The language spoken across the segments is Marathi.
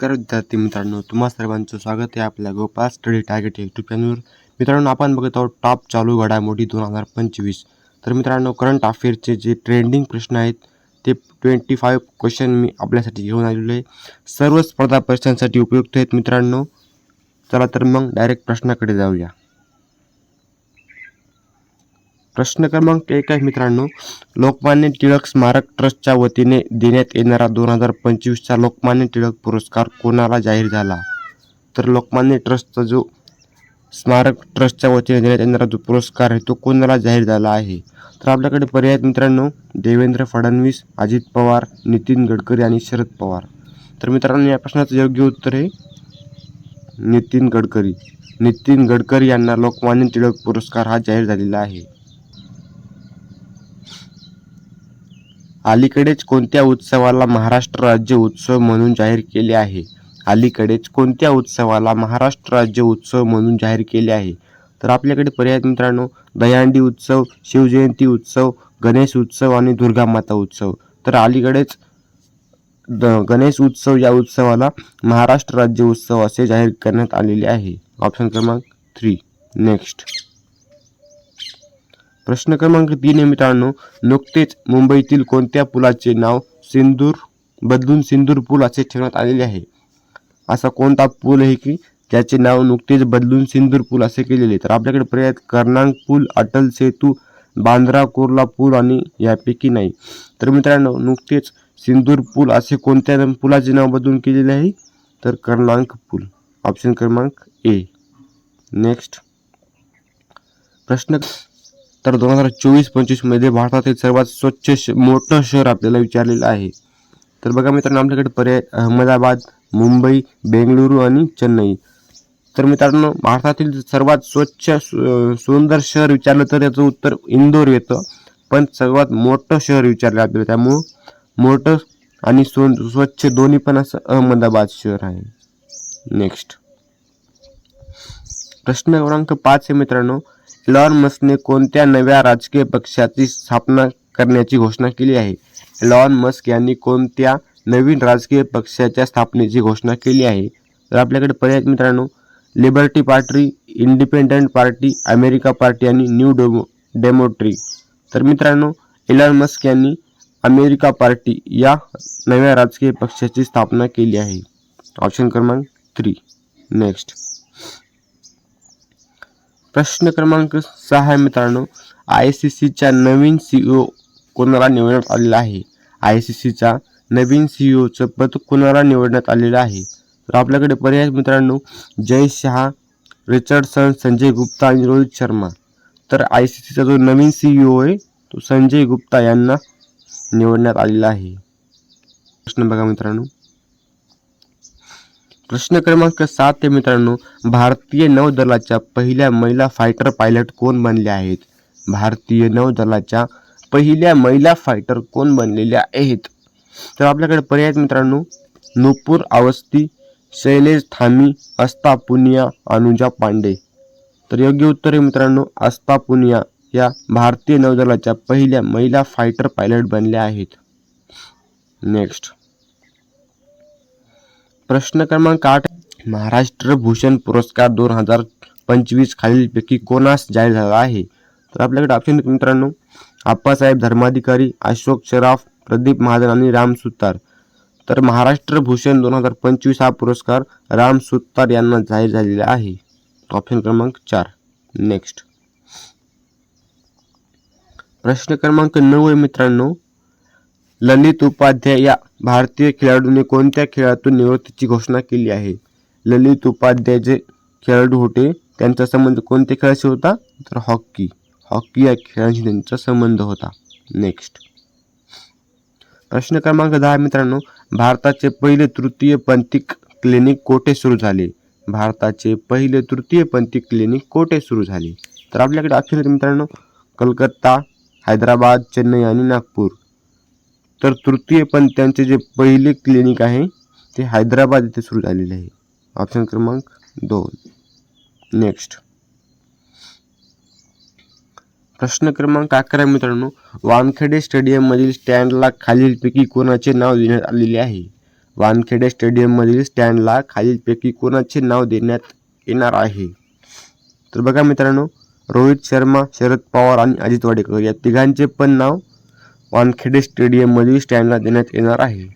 नमस्कार विद्यार्थी मित्रांनो तुम्हा सर्वांचं स्वागत आहे आपल्या गोपाळ स्टडी टार्गेट यूट्यूब चॅनलवर मित्रांनो आपण बघत आहोत टॉप चालू घडामोडी दोन हजार पंचवीस. तर मित्रांनो करंट अफेअरचे जे ट्रेंडिंग प्रश्न आहेत ते ट्वेंटी फाईव्ह क्वेश्चन मी आपल्यासाठी घेऊन आलेलो आहे. सर्व स्पर्धा परीक्षांसाठी उपयुक्त आहेत मित्रांनो. चला तर मग डायरेक्ट प्रश्नाकडे जाऊया. प्रश्न क्रमांक एक आहे मित्रांनो. लोकमान्य टिळक स्मारक ट्रस्टच्या वतीने देण्यात येणारा दोन हजार पंचवीसचा लोकमान्य टिळक पुरस्कार कोणाला जाहीर झाला? तर लोकमान्य ट्रस्टचा जो स्मारक ट्रस्टच्या वतीने देण्यात येणारा जो पुरस्कार आहे तो कोणाला जाहीर झाला आहे? तर आपल्याकडे पर्याय मित्रांनो. देवेंद्र फडणवीस अजित पवार नितीन गडकरी आणि शरद पवार. तर मित्रांनो या प्रश्नाचं योग्य उत्तर आहे नितीन गडकरी. नितीन गडकरी यांना लोकमान्य टिळक पुरस्कार हा जाहीर झालेला आहे. अलीकडेच कोणत्या उत्सवाला महाराष्ट्र राज्य उत्सव म्हणून जाहीर केले आहे? अलीकडेच कोणत्या उत्सवाला महाराष्ट्र राज्य उत्सव म्हणून जाहीर केले आहे? तर आपल्याकडे पर्याय मित्रांनो. दहीहंडी उत्सव शिवजयंती उत्सव गणेश उत्सव आणि दुर्गा माता उत्सव. तर अलीकडेच द गणेश उत्सव या उत्सवाला महाराष्ट्र राज्य उत्सव असे जाहीर करण्यात आलेले आहे. ऑप्शन क्रमांक थ्री नेक्स्ट प्रश्न क्रमांक तीन आहे मित्रांनो. नुकतेच मुंबईतील कोणत्या पुलाचे नाव सिंदूर बदलून सिंदूर पूल असे ठेवण्यात आलेले आहे? असा कोणता पूल आहे की ज्याचे नाव नुकतेच बदलून सिंदूर पूल असे केलेले आहे? तर आपल्याकडे पर्याय आहेत. कर्नांक पूल अटल सेतू बांद्रा कुर्ला पूल आणि यापैकी नाही. तर मित्रांनो नुकतेच सिंदूर पूल असे कोणत्या पुलाचे नाव बदलून केलेले आहे? तर कर्नांक पूल. ऑप्शन क्रमांक ए. नेक्स्ट. प्रश्न तर दोन हजार चोवीस पंचवीसमध्ये भारतातील सर्वात स्वच्छ श मोठं शहर आपल्याला विचारलेलं आहे. तर बघा मित्रांनो आपल्याकडे पर्याय अहमदाबाद मुंबई बेंगळुरू आणि चेन्नई. तर मित्रांनो भारतातील सर्वात स्वच्छ सुंदर शहर विचारलं तर याचं उत्तर इंदोर येतं. पण सर्वात मोठं शहर विचारलं आपल्याला त्यामुळं मोठं आणि सो स्वच्छ दोन्ही पण असं अहमदाबाद शहर आहे. नेक्स्ट प्रश्न क्रमांक पाच आहे मित्रांनो. एलॉन मस्कने कोणत्या नव्या राजकीय पक्षाची स्थापना करण्याची घोषणा केली आहे? एलॉन मस्क यांनी कोणत्या नवीन राजकीय पक्षाच्या स्थापनेची घोषणा केली आहे? तर आपल्याकडे पर्याय मित्रांनो. Liberty party independent party America party आणि न्यू डेमो डेमोट्री. तर मित्रांनो एलॉन मस्क यांनी अमेरिका पार्टी या नव्या राजकीय पक्षाची स्थापना केली आहे. ऑप्शन क्रमांक थ्री नेक्स्ट प्रश्न क्रमांक सहा आहे मित्रांनो. आय सी सीच्या नवीन सीईओ कोणाला निवडण्यात आलेला आहे? आय सी सीचा नवीन सीईओचं पद कोणाला निवडण्यात आलेलं आहे? तर आपल्याकडे पर्याय मित्रांनो. जय शहा रिचर्डसन संजय गुप्ता आणि रोहित शर्मा. तर आय सी सीचा जो नवीन सीईओ आहे तो संजय गुप्ता यांना निवडण्यात आलेला आहे. प्रश्न बघा मित्रांनो. प्रश्न क्रमांक सात ते मित्रांनो भारतीय नौदलाच्या पहिल्या महिला फायटर पायलट कोण बनल्या आहेत? भारतीय नौदलाच्या पहिल्या महिला फायटर कोण बनलेल्या आहेत? तर आपल्याकडे पर्याय मित्रांनो नुपूर अवस्थी शैलेश थामी अस्ता पुनिया अनुजा पांडे. तर योग्य उत्तर आहे मित्रांनो अस्ता पुनिया या भारतीय नौदलाच्या पहिल्या महिला फायटर पायलट बनल्या आहेत. नेक्स्ट प्रश्न क्रमांक आठ महाराष्ट्र भूषण पुरस्कार दोन हजार पंचवीस खालीलपैकी कोणास जाहीर झाला आहे? तर आपल्याकडे ऑप्शन मित्रांनो. आप्पासाहेब धर्माधिकारी अशोक शराफ प्रदीप महाजन आणि राम सुतार. तर महाराष्ट्र भूषण दोन हजार पंचवीस हा पुरस्कार राम सुतार यांना जाहीर झालेला आहे. ऑप्शन क्रमांक चार. नेक्स्ट प्रश्न क्रमांक नऊ आहे मित्रांनो. ललित उपाध्याय या भारतीय खेळाडूने कोणत्या खेळातून निवृत्तीची घोषणा केली आहे? ललित उपाध्याय जे खेळाडू होते त्यांचा संबंध कोणत्या खेळाशी होता? तर हॉकी. हॉकी या खेळाशी त्यांचा संबंध होता. नेक्स्ट. प्रश्न क्रमांक दहा मित्रांनो भारताचे पहिले तृतीय पंथिक क्लिनिक कोठे सुरू झाले? भारताचे पहिले तृतीय पंथिक क्लिनिक कोठे सुरू झाले? तर आपल्याकडे ऑप्शन मित्रांनो कलकत्ता हैदराबाद चेन्नई आणि नागपूर. तर तृतीय पंथ्यांचे जे पहिले क्लिनिक आहे ते हैदराबाद येथे सुरू झालेले आहे. ऑप्शन क्रमांक दोन. नेक्स्ट प्रश्न क्रमांक अकरा मित्रांनो. वानखेडे स्टेडियममधील स्टँडला खालीलपैकी कोणाचे नाव देण्यात आलेले आहे? वानखेडे स्टेडियममधील स्टँडला खालीलपैकी कोणाचे नाव देण्यात येणार आहे? तर बघा मित्रांनो रोहित शर्मा शरद पवार आणि अजित वाडेकर या तिघांचे पण नाव वानखेडे स्टेडियममधील स्टँडला देण्यात येणार आहे.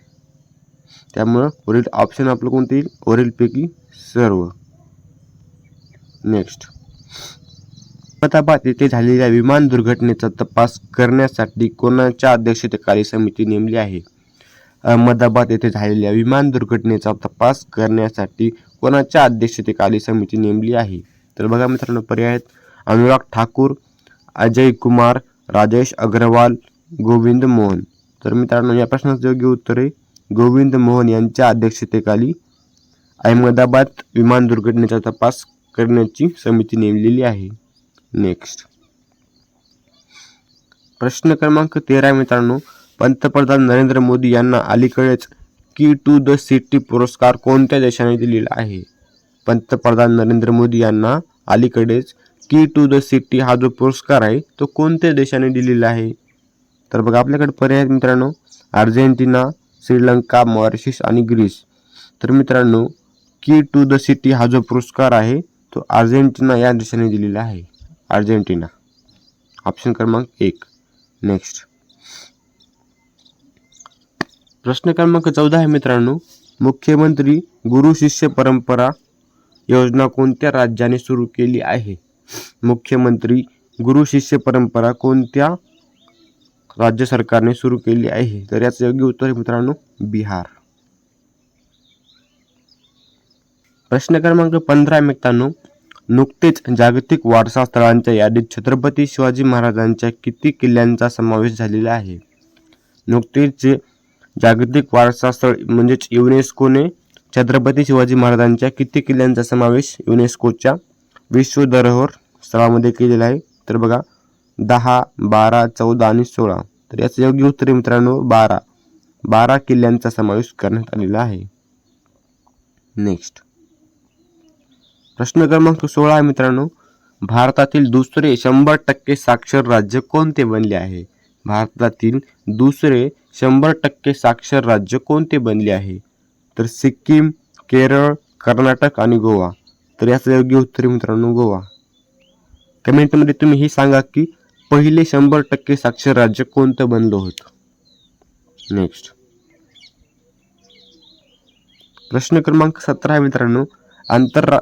त्यामुळं वरील ऑप्शन आपलं कोणते? येईल वरीलपैकी सर्व. नेक्स्ट अहमदाबाद येथे झालेल्या विमान दुर्घटनेचा तपास करण्यासाठी कोणाच्या अध्यक्षतेखाली समिती नेमली आहे? अहमदाबाद येथे झालेल्या विमान दुर्घटनेचा तपास करण्यासाठी कोणाच्या अध्यक्षतेखाली समिती नेमली आहे? तर बघा मित्रांनो पर्याय आहेत. अनुराग ठाकूर अजय कुमार राजेश अग्रवाल गोविंद मोहन. तर मित्रांनो या प्रश्नाचं योग्य उत्तर आहे. गोविंद मोहन यांच्या अध्यक्षतेखाली अहमदाबाद विमान दुर्घटनेचा तपास करण्याची समिती नेमलेली आहे. नेक्स्ट प्रश्न क्रमांक तेरा मित्रांनो. पंतप्रधान नरेंद्र मोदी यांना अलीकडेच की टू द सिटी पुरस्कार कोणत्या देशाने दिलेला आहे? पंतप्रधान नरेंद्र मोदी यांना अलीकडेच की टू द सिटी हा जो पुरस्कार आहे तो कोणत्या देशाने दिलेला आहे? तर बघा आपल्याकडे पर्याय आहेत मित्रांनो. अर्जेंटिना श्रीलंका मॉरिशस आणि ग्रीस. तर मित्रांनो की टू द सिटी हा जो पुरस्कार आहे तो अर्जेंटिना या देशाने दिलेला आहे. अर्जेंटिना. ऑप्शन क्रमांक एक. नेक्स्ट प्रश्न क्रमांक चौदा आहे मित्रांनो. मुख्यमंत्री गुरु शिष्य परंपरा योजना कोणत्या राज्याने सुरू केली आहे? मुख्यमंत्री गुरु शिष्य परंपरा कोणत्या राज्य सरकारने सुरू केली आहे. तर याचं योग्य उत्तर आहे मित्रांनो बिहार. प्रश्न क्रमांक पंधरा मित्रांनो नुकतेच जागतिक वारसा स्थळांच्या यादीत छत्रपती शिवाजी महाराजांच्या किती किल्ल्यांचा समावेश झालेला आहे? नुकतेच जागतिक वारसा स्थळ म्हणजेच युनेस्कोने छत्रपती शिवाजी महाराजांच्या किती किल्ल्यांचा समावेश युनेस्कोच्या विश्व धरोहर स्थळामध्ये केलेला आहे? तर बघा दहा बारा चौदा आणि सोळा. तर याचं योग्य उत्तर आहे मित्रांनो बारा. बारा किल्ल्यांचा समावेश करण्यात आलेला आहे. नेक्स्ट प्रश्न क्रमांक सोळा आहे मित्रांनो. भारतातील दुसरे शंभर टक्के साक्षर राज्य कोणते बनले आहे? भारतातील दुसरे शंभर टक्के साक्षर राज्य कोणते बनले आहे? तर सिक्कीम केरळ कर्नाटक आणि गोवा. तर याचं योग्य उत्तर आहे मित्रांनो गोवा. कमेंटमध्ये तुम्ही हे सांगा की पहिले शंभर टक्के साक्षर राज्य कोणतं बनलं होतं? नेक्स्ट प्रश्न क्रमांक सतरा आहे मित्रांनो. आंतररा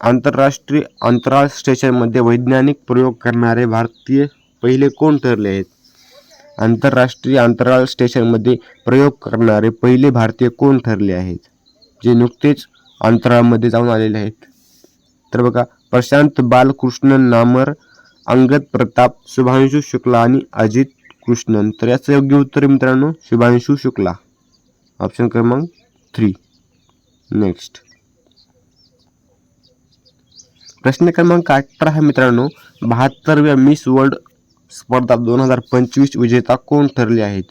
आंतरराष्ट्रीय अंतराळ स्टेशनमध्ये वैज्ञानिक प्रयोग करणारे भारतीय पहिले कोण ठरले आहेत? आंतरराष्ट्रीय अंतराळ स्टेशनमध्ये प्रयोग करणारे पहिले भारतीय कोण ठरले आहेत? जे नुकतेच अंतराळमध्ये जाऊन आलेले आहेत. तर बघा प्रशांत बालकृष्णन नामर अंगद प्रताप शुभांशु शुक्ला आणि अजित कृष्णन. तर याचं योग्य उत्तर मित्रांनो शुभांशु शुक्ला. ऑप्शन क्रमांक थ्री नेक्स्ट प्रश्न क्रमांक अठरा आहे मित्रांनो बहात्तरव्या मिस वर्ल्ड स्पर्धा दोन हजार पंचवीस विजेता कोण ठरले आहेत?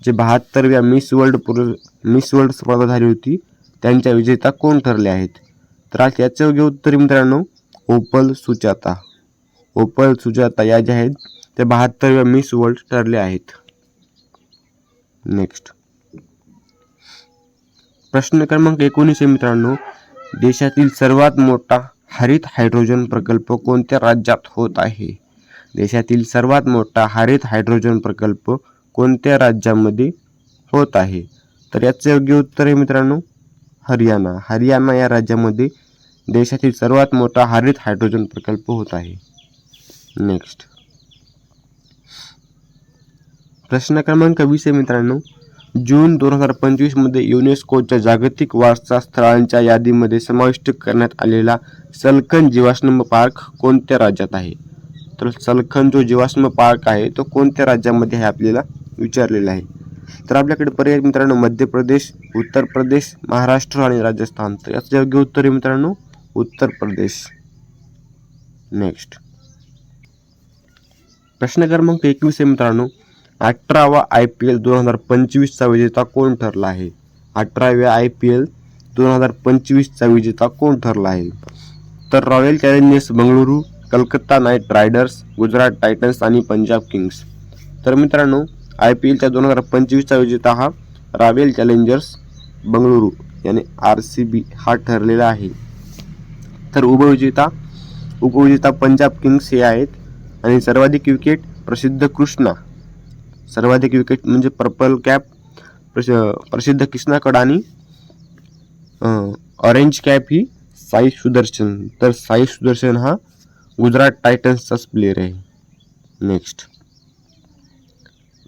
जे बहात्तरव्या मिस वर्ल्ड पुर मिस वर्ल्ड स्पर्धा झाली होती त्यांच्या विजेता कोण ठरले आहेत? तर आज याचं योग्य उत्तर मित्रांनो ओपल सुचाता ओपल सुजाता या ज्या आहेत त्या बहात्तरव्या मिस वर्ल्ड ठरल्या आहेत. नेक्स्ट प्रश्न क्रमांक एकोणीस आहे मित्रांनो. देशातील सर्वात मोठा हरित हायड्रोजन प्रकल्प कोणत्या राज्यात होत आहे? देशातील सर्वात मोठा हरित हायड्रोजन प्रकल्प कोणत्या राज्यामध्ये होत आहे? तर याचं योग्य उत्तर आहे मित्रांनो हरियाणा. हरियाणा या राज्यामध्ये देशातील सर्वात मोठा हरित हायड्रोजन प्रकल्प होत आहे. नेक्स्ट प्रश्न क्रमांक वीस आहे मित्रांनो. जून दोन हजार पंचवीसमध्ये युनेस्कोच्या जागतिक वारसा स्थळांच्या यादीमध्ये समाविष्ट करण्यात आलेला सलखन जीवाश्म पार्क कोणत्या राज्यात आहे? तर सलखन जो जीवाश्म पार्क आहे तो कोणत्या राज्यामध्ये आहे आपल्याला विचारलेला आहे? तर आपल्याकडे पर्याय मित्रांनो मध्य प्रदेश उत्तर प्रदेश महाराष्ट्र आणि राजस्थान. तर याचं योग्य उत्तर आहे मित्रांनो उत्तर प्रदेश. नेक्स्ट प्रश्न क्रमांक एकवीस आहे मित्रांनो. अठरावा आय पी एल दोन हजार पंचवीसचा विजेता कोण ठरला आहे? अठराव्या आय पी एल दोन हजार पंचवीसचा विजेता कोण ठरला आहे? तर Royal Challengers Bengaluru Calcutta Knight Riders Gujarat Titans आणि पंजाब किंग्स. तर मित्रांनो आय पी एलच्या दोन हजार पंचवीसचा विजेता हा रॉयल चॅलेंजर्स बंगळुरू याने आर सी बी हा ठरलेला आहे. तर उपविजेता उपविजेता पंजाब किंग्स हे आहेत. आणि सर्वाधिक विकेट प्रसिद्ध कृष्णा. सर्वाधिक विकेट म्हणजे पर्पल कॅप प्रस प्रसिद्ध कृष्णाकड आणि ऑरेंज कॅप ही साई सुदर्शन. तर साई सुदर्शन हा गुजरात टायटन्सचाच प्लेअर आहे. नेक्स्ट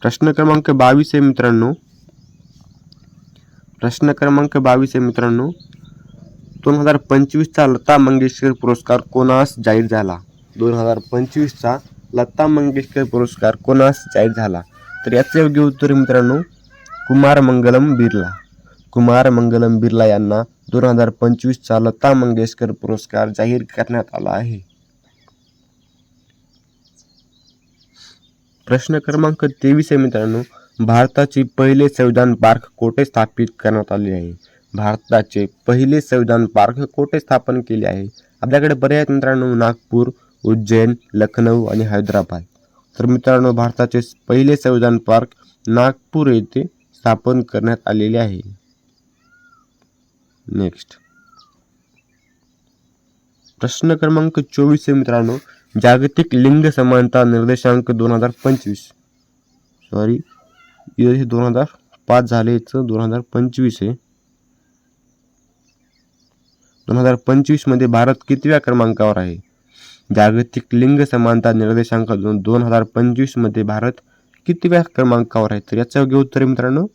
प्रश्न क्रमांक बावीस आहे मित्रांनो. प्रश्न क्रमांक बावीस आहे मित्रांनो. दोन हजार पंचवीसचा लता मंगेशकर पुरस्कार कोणास जाहीर झाला? दोन हजार पंचवीसचा लता मंगेशकर पुरस्कार कोणास जाहीर झाला? तर याचे योग्य उत्तर मित्रांनो कुमार मंगलम बिर्ला. कुमार मंगलम बिर्ला यांना दोन हजार पंचवीसचा लता मंगेशकर पुरस्कार जाहीर करण्यात आला आहे. प्रश्न क्रमांक तेवीस आहे मित्रांनो भारताचे पहिले संविधान पार्क कोठे स्थापित करण्यात आले आहे? भारताचे पहिले संविधान पार्क कोठे स्थापन केले आहे? आपल्याकडे पर्याय मित्रांनो नागपूर उज्जैन लखनौ आणि हैदराबाद. तर मित्रांनो भारताचे पहिले संविधान पार्क नागपूर येथे स्थापन करण्यात आलेले आहे. नेक्स्ट प्रश्न क्रमांक चोवीस आहे मित्रांनो. जागतिक लिंग समानता निर्देशांक दोन हजार पंचवीस. सॉरी हे दोन हजार पाच झाले दोन हजार पंचवीस आहे. दोन हजार पंचवीसमध्ये भारत कितव्या क्रमांकावर आहे? जागतिक लिंग समानता निर्देशांक दोन दोन हजार पंचवीसमध्ये भारत कितव्या क्रमांकावर आहे? तर याचं योग्य उत्तर आहे मित्रांनो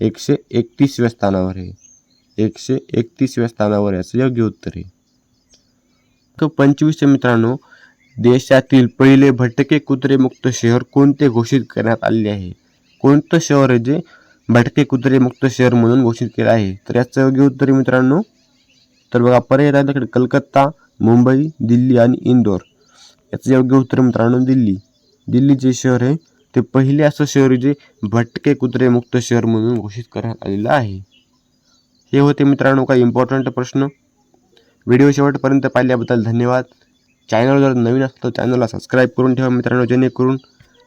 एकशे एकतीसव्या स्थानावर आहे. एकशे एकतीसव्या स्थानावर याचं योग्य उत्तर आहे. क पंचवीसचे मित्रांनो देशातील पहिले भटके कुत्रे मुक्त शहर कोणते घोषित करण्यात आले आहे? कोणतं शहर आहे जे भटके कुत्रे मुक्त शहर म्हणून घोषित केलं आहे? तर याचं योग्य उत्तर आहे मित्रांनो तर बघा पर्याय कलकत्ता मुंबई दिल्ली आणि इंदोर. याचं योग्य उत्तर मित्रांनो दिल्ली. दिल्ली जे शहर आहे ते पहिले असं शहर जे भटके कुत्रे मुक्त शहर म्हणून घोषित करण्यात आलेलं आहे. हे होते मित्रांनो काही इम्पॉर्टंट प्रश्न. व्हिडिओ शेवटपर्यंत पाहिल्याबद्दल धन्यवाद. चॅनल जर नवीन असलं तर चॅनलला सबस्क्राईब करून ठेवा मित्रांनो जेणेकरून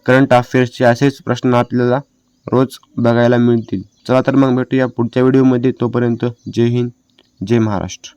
करंट अफेअर्सचे असेच प्रश्न आपल्याला रोज बघायला मिळतील. चला तर मग भेटूया पुढच्या व्हिडिओमध्ये तोपर्यंत जय हिंद जय महाराष्ट्र.